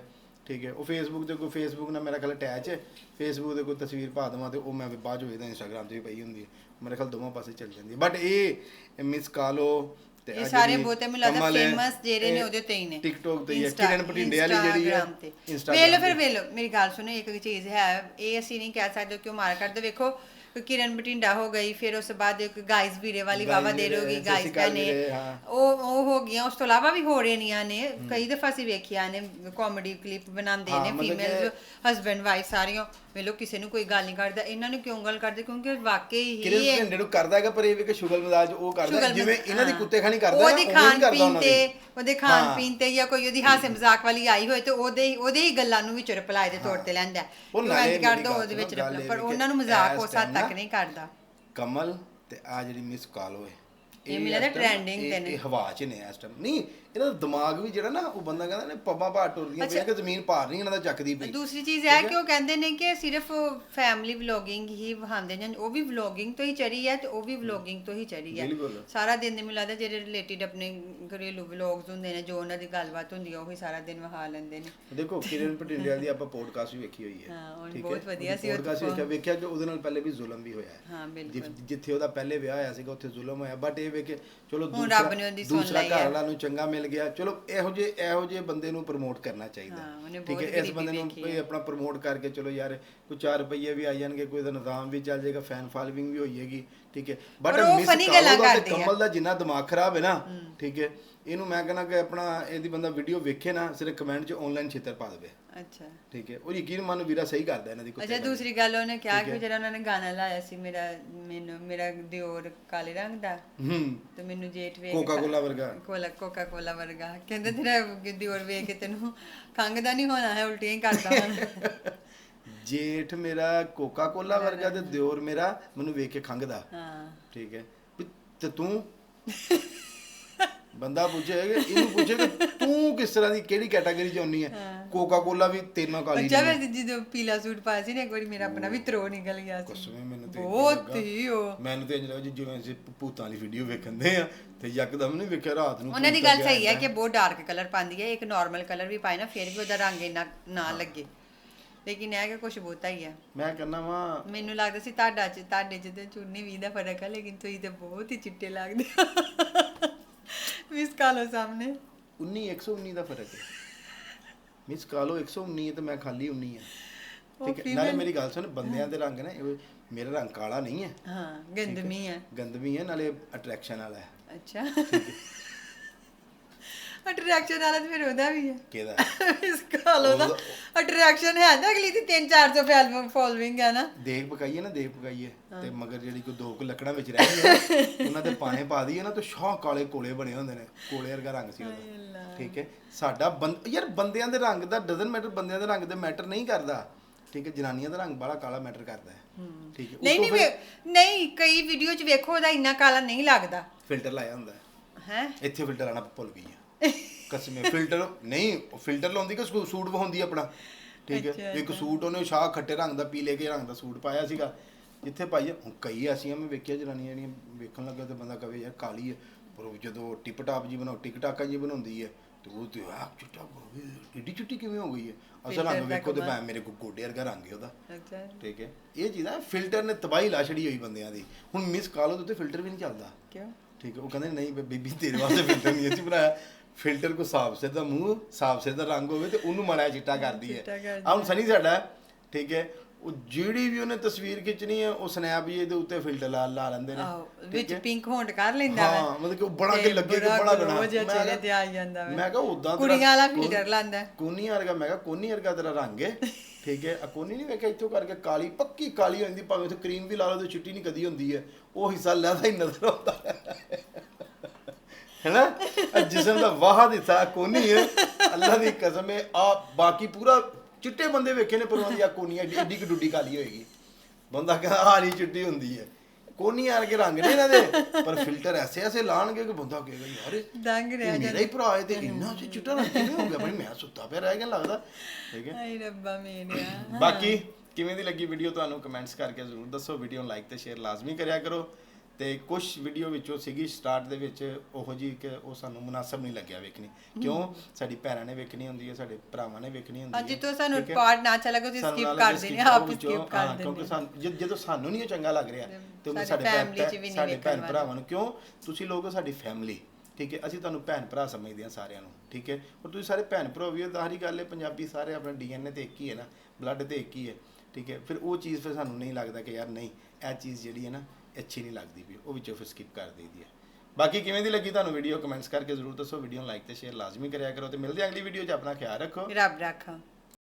ਠੀਕ ਹੈ ਉਹ ਫੇਸਬੁੱਕ ਤੇ ਕੋਈ ਫੇਸਬੁੱਕ ਨਾਲ ਮੇਰਾ ਖਿਆਲ ਅਟੈਚ ਹੈ ਫੇਸਬੁੱਕ ਤੇ ਕੋਈ ਤਸਵੀਰ ਪਾ ਦੇਵਾਂ ਤੇ ਉਹ ਮੈਂ ਬਾਅਦ ਚ ਵੇਖਦਾ ਇੰਸਟਾਗ੍ਰam ਤੇ ਵੀ ਪਈ ਹੁੰਦੀ ਹੈ। ਮੇਰੇ ਖਿਆਲ ਦੋਵਾਂ ਪਾਸੇ ਚੱਲ ਜਾਂਦੀ ਹੈ। ਬਟ ਇਹ ਮਿਸ ਕਾਲੋ ਤੇ ਇਹ ਸਾਰੇ ਬਹੁਤੇ ਹੈ, ਫੇਮਸ ਜਿਹੜੇ ਨੇ ਉਹਦੇ ਤੇ ਹੀ ਨੇ। ਟਿਕਟੋਕ ਤੇ ਹੀ ਕਿਰਨ ਪਟਿੰਡੇ ਵਾਲੀ ਜਿਹੜੀ ਹੈ ਤੇ। Instagram ਵੇਲੋ ਫਿਰ ਤੇ। ਵੇਲੋ ਮੇਰੀ ਗੱਲ ਸੁਣੋ ਇੱਕ ਚੀਜ਼ ਹੈ ਇਹ ਅਸੀਂ ਨਹੀਂ ਕਹਿ ਸਕਦੇ ਕਿ ਉਹ ਮਾਰ ਕਰਦੇ ਵੇਖੋ ਕਿਰਨ ਬਟਿੰਡਾ ਹੋ ਗਈ ਫਿਰ ਉਸ ਤੋਂ ਬਾਅਦ ਇੱਕ ਗਾਇਸ ਵੀਰੇ ਵਾਲੀ ਵੀਰੇ, ਗਈ ਸਤਿ ਗਾਇਸ ਹਾਂ। ਉਹ ਉਹ ਹੋ ਗਈਆਂ ਉਸ ਤੋਂ ਇਲਾਵਾ ਵੀ ਹੋ ਰਹੀਆਂ ਨੇ ਕਈ ਦਫਾ ਅਸੀਂ ਵੇਖਿਆ ਨੇ ਕਾਮੇਡੀ ਕਲਿੱਪ ਬਣਾਉਂਦੇ ਨੇ ਫੀਮੇਲ ਹਸਬੈਂਡ ਵਾਈਫ ਸਾਰੀਆਂ ਵੇਲੋ ਕਿਸੇ ਨੂੰ ਕੋਈ ਗੱਲ ਨਹੀਂ ਕਰਦਾ ਇਹਨਾਂ ਨੂੰ ਕਿਉਂ ਗੱਲ ਕਰਦੇ ਕਿਉਂਕਿ ਵਾਕਈ ਹੀ ਕਿਰਨ ਭਿੰਡੇ ਨੂੰ ਕਰਦਾ ਹੈਗਾ ਪਰ ਇਹ ਵੀ ਕਿ ਸ਼ੁਗਲ ਮਜ਼ਾਜ ਉਹ ਕਰਦਾ ਜਿਵੇਂ ਇਹਨਾਂ ਦੀ। ਕੁੱਤੇ ਖਾਣੀ ਕਰਦਾ ਉਹਦੇ ਨਾ, ਖਾਣ ਪੀਣ ਤੇ ਦੀ। ਉਹਦੇ ਖਾਣ ਹਾਂ। ਪੀਣ ਤੇ ਜਾਂ ਕੋਈ ਉਹਦੀ ਹਾਸੇ ਮਜ਼ਾਕ ਵਾਲੀ ਆਈ ਹੋਏ ਤੇ ਉਹਦੇ ਹੀ ਉਹਦੇ ਹੀ ਗੱਲਾਂ ਨੂੰ ਵਿੱਚ ਰਿਪਲਾਈ ਦੇ ਤੌਰ ਤੇ ਲੈਂਦਾ ਹੈ। ਉਹ ਕਿ ਨਾਲੇ ਇੰਜ ਕਰ ਮੇਰੀ ਦੋ ਗੱਲ ਉਹਦੇ ਵਿੱਚ ਸੁਣੋ, ਗੱਲ reply, ਇਹ ਪਰ ਵੀ ਉਹਨਾਂ ਨੂੰ ਮਜ਼ਾਕ ਇਸ ਉਸ ਹੱਦ time ਤੱਕ ਨਾ ਨਹੀਂ ਕਰਦਾ ਕਮਲ ਤੇ ਆ ਜਿਹੜੀ ਮਿਸ ਕਾਲ ਹੋਏ ਇਹ ਮੈਨੂੰ ਲੱਗਦਾ trending ਤੇ ਨੇ। ਇਹ ਹਵਾ 'ਚ ਨੇ ਇਸ ਟਾਈਮ ਨਹੀਂ ਇਹਨਾਂ ਦਾ ਦਿਮਾਗ ਵੀ ਜਿਹੜਾ ਨਾ ਉਹ ਬੰਦਾ ਕਹਿੰਦਾ ਨੇ ਪੱਬਾਂ ਭਾਰ ਟੁਰਦੀਆਂ ਪਈਆਂ ਕਿ ਜ਼ਮੀਨ ਭਾਰ ਨਹੀਂ ਇਹਨਾਂ ਦਾ ਚੱਕਦੀ ਪਈ। ਦੂਸਰੀ ਚੀਜ਼ ਇਹ ਹੈ ਕਿ ਉਹ ਕਹਿੰਦੇ ਨੇ ਕਿ ਸਿਰਫ ਫੈਮਿਲੀ ਵਲੋਗਿੰਗ ਹੀ ਵਹਾਉਂਦੇ ਨੇ ਉਹ ਵੀ ਵਲੋਗਿੰਗ ਤੋਂ ਹੀ ਚੜੀ ਹੈ ਤੇ ਉਹ ਵੀ ਵਲੋਗਿੰਗ ਤੋਂ ਹੀ ਚੜੀ ਹੈ। ਸਾਰਾ ਦਿਨ ਦੇ ਮੈਨੂੰ ਲੱਗਦਾ ਜਿਹੜੇ ਰਿਲੇਟਡ ਆਪਣੇ ਘਰੇਲੂ ਵਲੋਗਸ ਹੁੰਦੇ ਨੇ ਜੋ ਉਹਨਾਂ ਦੀ ਗੱਲਬਾਤ ਹੁੰਦੀ ਹੈ ਉਹ ਹੀ ਸਾਰਾ ਦਿਨ ਵਹਾ ਲੈਂਦੇ ਨੇ। ਦੇਖੋ ਕਿਰਨ ਪਟਿੰਡਿਆ ਦੀ ਆਪਾਂ ਪੋਡਕਾਸਟ ਵੀ ਵੇਖੀ ਹੋਈ ਹੈ। ਹਾਂ, ਬਹੁਤ? ਵਧੀਆ ਸੀ, podcast ਤੋਂ- ਵੇਖਿਆ ਕਿ ਉਹਦੇ ਨਾਲ ਪਹਿਲੇ ਵੀ ਜ਼ੁਲਮ ਵੀ ਹੋਇਆ ਹੈ। ਹਾਂ ਬਿਲਕੁਲ। ਜਿੱਥੇ ਉਹਦਾ ਪਹਿਲੇ ਵਿਆਹ ਹੋਇਆ ਸੀਗਾ ਉੱਥੇ ਜ਼ੁਲਮ ਹੋਇਆ। ਬਟ ਇਹ ਵੇ ਕਿ ਚਲੋ ਦੂਸਰਾ ਘਰ। ਵਾਲਾ ਨੂੰ ਚੰਗਾ ਮਿਲ ਗਿਆ ਚਲੋ ਇਹੋ ਜਿਹੇ ਇਹੋ ਜਿਹੇ ਬੰਦੇ ਨੂੰ ਪ੍ਰਮੋਟ ਕਰਨਾ ਚਾਹੀਦਾ ਠੀਕ ਹੈ ਇਸ ਬੰਦੇ ਨੂੰ ਕੋਈ। ਆਪਣਾ ਪ੍ਰਮੋਟ ਕਰਕੇ ਚਲੋ ਯਾਰ ਕੋਈ 4 ਰੁਪਏ ਵੀ ਆ ਜਾਣਗੇ ਕੋਈ ਦਾ ਨਿਜ਼ਾਮ ਵੀ ਚੱਲ ਜਾਏਗਾ ਫੈਨ ਫਾਲੋਇੰਗ ਵੀ ਹੋਈਏਗੀ ਠੀਕ ਹੈ ਬਟ ਹੈ। ਕਮਲ ਦਾ ਜਿੰਨਾ ਦਿਮਾਗ ਖਰਾਬ ਹੈ ਨਾ ਠੀਕ ਹੈ ਇਹਨੂੰ ਮੈਂ ਕਹਿੰਦਾ ਕਿ ਆਪਣਾ ਇਹਦੀ ਬੰਦਾ ਵੀਡੀਓ ਵੇਖੇ ਨਾ ਸਿਰਫ ਕਮੈਂਟ 'ਚ ਆਨਲਾਈਨ ਛਿੱਤਰ ਪਾ ਦੇਵੇ। ਅੱਛਾ। ਠੀਕ ਹੈ। ਉਹ ਯਕੀਨ ਮੰਨ ਵੀਰਾ ਸਹੀ ਕਰਦਾ ਇਹਨਾਂ ਦੀ ਕੁੱਤੇ ਅੱਛਾ। ਦੂਸਰੀ ਗੱਲ ਉਹਨੇ ਕਿਹਾ। ਕਿ ਜਿਹੜਾ ਉਹਨਾਂ ਨੇ ਗਾਣਾ ਲਾਇਆ ਸੀ ਮੇਰਾ ਮੈਨੂੰ ਮੇਰਾ ਦਿਓਰ ਕਾਲੇ ਰੰਗ ਦਾ ਹੂੰ। ਤੇ ਮੈਨੂੰ ਜੇਠ ਵੇਖ ਕੋਕਾ-ਕੋਲਾ ਵਰਗਾ। ਕੋਲਾ ਕੋਕਾ ਕੋਲਾ ਵਰਗਾ। ਕਹਿੰਦੇ ਤੇਰਾ ਦਿਓਰ ਵੇਖ ਕੇ ਤੈਨੂੰ ਖੰਗ ਦਾ ਨਹੀਂ ਹੋਣਾ ਹੈ ਉਲਟੀਆਂ ਹੀ ਕਰਦਾ ਹੁਣ। ਜੇਠ ਮੇਰਾ ਕੋਕਾ ਕੋਲਾ ਵਰਗਾ ਤੇ ਦਿਓਰ ਮੇਰਾ ਮੈਨੂੰ ਵੇਖ ਕੇ ਖੰਗਦਾ ਹਾਂ। ਠੀਕ ਹੈ। ਤੇ ਤੂੰ? ਬੰਦਾ ਪੁੱਛੇ ਕਿ ਇਹਨੂੰ ਪੁੱਛੇ ਕਿ ਤੂੰ ਕਿਸ ਤਰ੍ਹਾਂ ਦੀ ਕਿਹੜੀ ਕੈਟਾਗਰੀ ਚ ਆਉਣੀ ਹੈ। ਕੋਕਾ ਕੋਲਾ ਵੀ ਤੇਨਾਂ ਕਾਲੀ ਨਹੀਂ ਵੇ ਜਦੋਂ ਪੀਲਾ ਸੂਟ ਪਾਇਆ ਸੀ ਨਾ ਇੱਕ ਵਾਰੀ ਮੇਰਾ ਆਪਣਾ ਵੀ ਤਰੋ ਨਿਕਲ ਗਿਆ ਸੀ। ਕਸਮੇ ਮੈਨੂੰ ਤੇ ਬਹੁਤ ਹੀ ਉਹ। ਮੈਨੂੰ ਤੇ ਇੰਜ ਲੱਗਾ ਜਿਵੇਂ ਅਸੀਂ ਭੂਤਾਂ ਵਾਲੀ ਵੀਡੀਓ ਵੇਖਦੇ ਆ ਤੇ ਯਕਦਮ ਨਹੀਂ ਵੇਖਿਆ ਰਾਤ ਨੂੰ ਉਹਨਾਂ ਦੀ ਗੱਲ ਸਹੀ ਹੈ। ਕਿ ਬਹੁਤ ਡਾਰਕ ਕਲਰ ਪਾਉਂਦੀ ਹੈ ਇੱਕ ਨਾਰਮਲ ਕਲਰ ਵੀ ਪਾਏ ਨਾ ਫਿਰ ਵੀ ਉਹਦਾ ਰੰਗ ਇੰਨਾ ਨਾ ਲੱਗੇ। ਲੇਕਿਨ ਇਹ ਕਿ ਕੁਝ ਬਹੁਤਾ ਹੀ ਹੈ ਮੈਂ ਕਹਿੰਦਾ ਵਾਂ ਮੈਨੂੰ ਲੱਗਦਾ ਸੀ ਤੁਹਾਡਾ ਚ ਤੁਹਾਡੇ ਚ ਤੇ ਚੁੰਨੀ ਵੀ ਦਾ ਫ਼ਰਕ ਹੈ ਲੇਕਿਨ ਤੁਸੀਂ ਤੇ ਬਹੁਤ ਹੀ ਚਿੱਟੇ ਲੱਗਦੇ ਮਿਸ ਕਾਲੋ ਸਾਹਮਣੇ। 19 119 ਦਾ ਫ਼ਰਕ ਹੈ। ਮਿਸ ਕਾਲੋ 119 ਹੈ ਤੇ ਮੈਂ ਖਾਲੀ 19 ਆ ਠੀਕ ਹੈ ਨਾਲੇ ਮੇਰੀ ਗੱਲ ਸੁਣ ਬੰਦਿਆਂ ਦੇ ਰੰਗ ਨਾ ਇਹ ਮੇਰਾ ਰੰਗ ਕਾਲਾ ਨਹੀਂ ਹੈ। ਹਾਂ ਗੰਦਮੀ ਹੈ। ਗੰਦਮੀ ਹੈ ਨਾਲੇ ਅਟਰੈਕਸ਼ਨ ਵਾਲਾ ਹੈ। ਅੱਛਾ। ਅਟਰੈਕਸ਼ਨ ਵਾਲਾ ਤੇ ਫਿਰ ਉਹਦਾ ਵੀ ਹੈ ਕਿਹਦਾ? ਇਸ ਕਾਲੋ ਦਾ ਅਟਰੈਕਸ਼ਨ ਹੈ ਨਾ ਅਗਲੀ ਦੀ 3-400 ਫੈਲਮ ਫੋਲੋਇੰਗ ਹੈ ਨਾ। ਦੇਖ ਪਕਾਈਏ ਨਾ ਦੇਖ ਪਕਾਈਏ। ਤੇ ਮਗਰ ਜਿਹੜੀ ਕੋਈ ਦੋ ਕੁ ਲੱਕੜਾਂ ਵਿੱਚ ਰਹਿ ਗਈਆਂ ਉਹਨਾਂ ਦੇ ਪਾਣੇ ਪਾ ਦਈਏ ਨਾ ਤਾਂ ਸ਼ਾਹ ਕਾਲੇ ਕੋਲੇ ਬਣੇ ਹੁੰਦੇ ਨੇ। ਕੋਲੇ ਵਰਗਾ ਰੰਗ ਸੀ ਉਹਦਾ। ਠੀਕ ਹੈ? ਸਾਡਾ ਯਾਰ ਬੰਦਿਆਂ ਦੇ ਰੰਗ ਦਾ ਡਜ਼ਨ ਮੈਟਰ ਬੰਦਿਆਂ ਦੇ ਰੰਗ ਦੇ ਮੈਟਰ ਨਹੀਂ ਕਰਦਾ। ਠੀਕ ਹੈ? ਜਨਾਨੀਆਂ ਦਾ ਰੰਗ ਬੜਾ ਕਾਲਾ ਮੈਟਰ ਕਰਦਾ ਹੈ। ਠੀਕ ਹੈ? ਨਹੀਂ ਨਹੀਂ ਨਹੀਂ ਕਈ ਵੀਡੀਓ ਚ ਵੇਖੋ ਉਹਦਾ ਇੰਨਾ ਕਾਲਾ ਨਹੀਂ ਲੱਗਦਾ। ਫਿਲਟਰ ਲਾਇਆ ਹੁੰਦਾ ਹੈ। ਹੈ? ਇੱਥੇ ਫਿਲਟਰ ਲਾਣਾ ਭੁੱਲ ਗਈ ਕਸਮੇ ਫਿਲਟਰ ਨਹੀਂ ਫਿਲਟਰ ਲਾਉਂਦੀ ਕਿ ਸੂਟ ਵਹਾਉਂਦੀ ਆਪਣਾ। ਠੀਕ ਹੈ ਇੱਕ ਸੂਟ ਉਹਨੇ ਸ਼ਾਹ ਖੱਟੇ ਰੰਗ ਦਾ ਪੀਲੇ ਕੇ ਰੰਗ ਦਾ ਸੂਟ ਪਾਇਆ ਸੀਗਾ। ਜਿੱਥੇ ਹੁਣ ਕਈ ਐਸੀਆਂ ਮੈਂ ਵੇਖਿਆ ਜਨਾਨੀਆਂ ਜਿਹੜੀਆਂ ਵੇਖਣ ਲੱਗਾ ਤੇ ਬੰਦਾ ਕਵੇ ਯਾਰ ਕਾਲੀ ਹੈ ਪਰ ਉਹ ਜਦੋਂ ਟਿਪ ਟਾਪ ਜੀ ਬਣਾਉ ਟਿਕ ਟਾਕਾਂ ਜੀ ਬਣਾਉਂਦੀ ਹੈ ਤੇ ਉਹ ਤੇ ਆ ਚਿੱਟਾ ਏਡੀ ਚਿੱਟੀ ਕਿਵੇਂ ਹੋ ਗਈ ਹੈ ਅਸਲ ਰੰਗ ਵੇਖੋ ਤੇ। ਮੈਂ ਮੇਰੇ ਕੋ ਗੋਡੇ ਵਰਗਾ ਰੰਗ ਹੈ ਉਹਦਾ। ਠੀਕ ਹੈ ਇਹ ਚੀਜ਼ਾਂ ਫਿਲਟਰ ਨੇ ਤਬਾਹੀ ਲਾ ਛੜੀ ਹੋਈ ਬੰਦਿਆਂ ਦੀ। ਹੁਣ ਮਿਸ ਕਾਲੋ ਦੇ ਉੱਤੇ ਫਿਲਟਰ ਵੀ ਨਹੀਂ ਚੱਲਦਾ। ਕਿਉਂ? ਠੀਕ ਹੈ ਉਹ ਕਹਿੰਦੇ ਨਹੀਂ ਬੀਬੀ ਤੇਰੇ ਵਾਸਤੇ ਫਿਲਟਰ ਨਹੀਂ ਅਸੀਂ ਬਣਾਇਆ। ਫਿਲਟਰ ਕੋ ਸਾਫ਼ ਸਿਰ ਦਾ ਮੂੰਹ ਸਾਫ਼ ਸਿਰ ਦਾ ਰੰਗ ਹੋਵੇ ਤੇ ਉਹਨੂੰ ਮਾੜਾ ਚਿੱਟਾ ਕਰਦੀ ਹੈ। ਆ ਹੁਣ ਸਨੀ ਸਾਡਾ ਠੀਕ ਹੈ ਉਹ ਜਿਹੜੀ ਵੀ ਉਹਨੇ ਤਸਵੀਰ ਖਿੱਚਣੀ ਹੈ ਉਹ ਸਨੈਪ ਜੀ ਦੇ ਉੱਤੇ ਫਿਲਟਰ ਲਾ ਲਾ ਲੈਂਦੇ ਨੇ ਵਿੱਚ? ਪਿੰਕ ਹੋਂਡ ਕਰ ਲੈਂਦਾ ਹਾਂ ਮਤਲਬ ਕਿ ਉਹ ਬੜਾ ਤੇ ਕਿ ਲੱਗੇ ਕਿ ਬੜਾ ਗਣਾ ਜਿਹਾ ਚਿਹਰੇ ਤੇ ਆ ਜਾਂਦਾ। ਮੈਂ ਕਿਹਾ ਉਦਾਂ ਕੁੜੀਆਂ ਵਾਲਾ ਫਿਲਟਰ ਲਾਂਦਾ ਕੋਨੀ ਵਰਗਾ ਮੈਂ ਕਿਹਾ ਕੋਨੀ ਵਰਗਾ ਤੇਰਾ ਰੰਗ ਹੈ ਠੀਕ ਹੈ। ਆ ਕੋਨੀ ਨਹੀਂ ਵੇਖਿਆ ਇੱਥੋਂ ਕਰਕੇ ਕਾਲੀ ਪੱਕੀ ਕਾਲੀ ਹੋ ਜਾਂਦੀ ਭਾਵੇਂ ਉੱਥੇ ਕਰੀਮ ਵੀ ਲਾ ਲਓ ਤੇ ਚਿੱਟੀ ਨਹੀਂ ਕਦੀ ਹੁੰਦੀ ਹੈ। ਉਹ ਹਿੱਸਾ ਲੈਦਾ ਹੀ ਨਜ਼ਰ ਆਉਂਦਾ ਹੈ। ਹੈਨਾ? ਆਹ ਜਿਸਮ ਦਾ ਵਾਹਦ ਹਿੱਸਾ ਕੋਨੀ ਹੈ। ਅੱਲਾ ਦੀ ਕਸਮ ਹੈ ਆ ਬਾਕੀ ਪੂਰਾ ਚਿੱਟੇ ਬੰਦੇ ਵੇਖੇ ਨੇ ਪਰ ਉਹਨਾਂ ਦੀ ਆ ਕੋਨੀ ਐਡੀ ਐਡੀ ਕੁ ਡੁੱਡੀ ਕਾਲੀ ਹੋਏਗੀ। ਬੰਦਾ ਕਹਿੰਦਾ ਆ ਨਹੀਂ ਚਿੱਟੀ ਹੁੰਦੀ ਹੈ। ਕੋਨੀ ਯਾਰ ਕੇ ਰੰਗ ਨੇ ਇਹਨਾਂ ਦੇ ਪਰ ਫਿਲਟਰ ਐਸੇ ਐਸੇ ਲਾਣਗੇ ਕਿ ਬੰਦਾ ਕਹੇਗਾ ਯਾਰ ਇਹ ਦੰਗ ਰਹਿ ਇਹ ਮੇਰਾ ਹੀ ਭਰਾ ਹੈ ਤੇ ਇੰਨਾ ਚ ਚਿੱਟਾ ਰੰਗ ਕਿਵੇਂ ਹੋ ਗਿਆ? ਬਈ ਮੈਂ ਸੁੱਤਾ ਪਿਆ ਰਹਿ ਗਿਆ ਲੱਗਦਾ। ਠੀਕ ਹੈ? ਆਈ ਰੱਬਾ ਮੇਰਿਆ ਬਾਕੀ ਕਿਵੇਂ ਦੀ ਲੱਗੀ ਵੀਡੀਓ ਤੁਹਾਨੂੰ ਕਮੈਂਟਸ ਕਰਕੇ ਜ਼ਰੂਰ ਦੱਸੋ। ਵੀਡੀਓ ਨੂੰ ਲਾਈਕ ਤੇ ਸ਼ੇਅਰ ਲਾਜ਼ਮੀ ਕਰਿਆ ਕਰੋ। ਤੇ ਕੁਝ ਵੀਡੀਓ ਵਿੱਚੋਂ ਸੀਗੀ ਸਟਾਰਟ ਦੇ ਵਿੱਚ ਉਹੋ ਜੀ ਕਿ ਉਹ ਸਾਨੂੰ ਮੁਨਾਸਬ ਨਹੀਂ ਲੱਗਿਆ ਵੇਖਣੀ। ਕਿਉਂ? ਸਾਡੀ ਭੈਣਾਂ ਨੇ ਵੇਖਣੀ ਹੁੰਦੀ ਹੈ ਸਾਡੇ ਭਰਾਵਾਂ ਨੇ ਵੇਖਣੀ ਹੁੰਦੀ ਹੈ ਅੱਜ ਤੋਂ ਸਾਨੂੰ? ਪਾਰਟ ਨਾ ਅੱਛਾ ਲੱਗਾ ਤੁਸੀਂ ਨਾਲ ਕਰ ਦੇਣੇ, ਕਰੋ ਆਪ skip ਕਰ ਹਾਂ, ਕਿਉਂਕਿ ਦਿੰਦੇ। ਸਾਨੂੰ ਜਦ- ਸਾਨੂੰ ਨਹੀਂ ਚੰਗਾ ਲੱਗ ਰਿਹਾ ਤੇ ਉਹ ਸਾਡੇ ਸਾਡੇ ਭੈਣ family 'ਚ ਵੀ ਨਹੀਂ ਸਾਡੇ ਵੇਖਣ ਭੈਣ ਵਾਲੇ। ਭਰਾਵਾਂ ਨੂੰ। ਕਿਉਂ? ਤੁਸੀਂ ਲੋਕ ਸਾਡੀ ਫੈਮਿਲੀ ਠੀਕ ਹੈ? ਅਸੀਂ ਤੁਹਾਨੂੰ ਭੈਣ ਭਰਾ ਸਮਝਦੇ ਹਾਂ ਸਾਰਿਆਂ ਨੂੰ ਠੀਕ ਹੈ? ਔਰ ਤੁਸੀਂ ਸਾਰੇ ਭੈਣ ਭਰਾ ਵੀ ਹੋ ਤਾਂ ਹਰੀ ਗੱਲ ਹੈ ਪੰਜਾਬੀ ਸਾਰੇ ਆਪਣਾ ਡੀਐਨਏ ਤੇ ਇੱਕ ਹੀ ਹੈ ਨਾ ਬਲੱਡ ਤੇ ਇੱਕ ਹੀ ਹੈ ਠੀਕ ਹੈ? ਫਿਰ ਉਹ ਚੀਜ਼ ਫਿਰ ਸਾਨੂੰ ਨਹੀਂ ਲੱਗਦਾ ਕਿ ਯਾਰ ਨਹੀਂ ਇਹ ਚੀਜ਼ ਜਿਹੜੀ ਹੈ ਨਾ ਅੱਛੀ ਨਹੀਂ ਲੱਗਦੀ ਵੀ, ਉਹ ਵਿੱਚੋਂ ਫਿਰ ਸਕਿਪ ਕਰ ਦਈਦੀ ਹੈ ਬਾਕੀ ਕਿਵੇਂ ਦੀ ਲੱਗੀ ਤੁਹਾਨੂੰ ਵੀਡੀਓ ਕਮੈਂਟਸ ਕਰਕੇ ਜ਼ਰੂਰ ਦੱਸੋ। ਵੀਡੀਓ ਨੂੰ ਲਾਈਕ ਤੇ ਸ਼ੇਅਰ ਲਾਜ਼ਮੀ ਕਰਿਆ ਕਰੋ ਤੇ ਮਿਲਦੇ ਹਾਂ ਅਗਲੀ ਵੀਡੀਓ 'ਚ। ਆਪਣਾ ਖਿਆਲ ਰੱਖੋ। ਰੱਬ ਰੱਖਾ।